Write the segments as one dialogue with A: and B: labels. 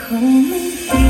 A: คนไม่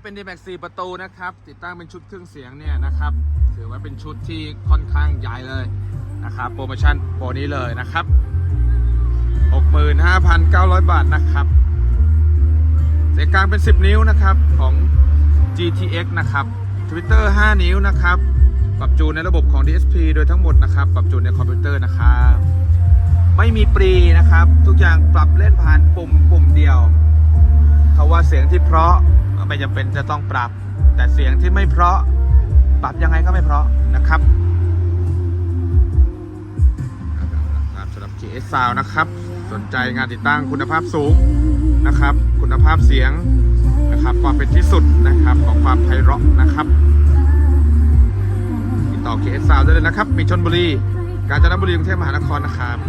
A: นี้เป็น
B: d m a x 4ประตูนะครับ ติดตั้งเป็นชุดเครื่องเสียงเนี่ยนะครับ ถือว่าเป็นชุดที่ค่อนข้างใหญ่เลยนะครับ โปรโมชั่นโปรนี้เลยนะครับ 65,900 บาทนะครับ เสียงกลางเป็น 10 นิ้วนะครับของ GTX นะครับ Twitter 5 นิ้วนะครับ ปรับจูนในระบบของ DSP โดยทั้งหมดนะครับ ปรับจูนในคอมพิวเตอร์นะครับ ไม่มีปรีนะครับ ทุกอย่างปรับเล่นผ่านปุ่มปุ่มเดียวเขาว่าเสียงที่เพราะ ไม่จำเป็นจะต้องปรับ แต่เสียงที่ไม่เพราะปรับยังไงก็ไม่เพราะนะครับสำหรับ KS Sound นะครับ สนใจงานติดตั้งคุณภาพสูงนะครับ คุณภาพเสียงนะครับความเป็นที่สุดนะครับของความไพเราะนะครับติดต่อ KS Sound ได้เลยนะครับ มีชนบุรี กาญจนบุรีกรุงเทพมหานครนะครับ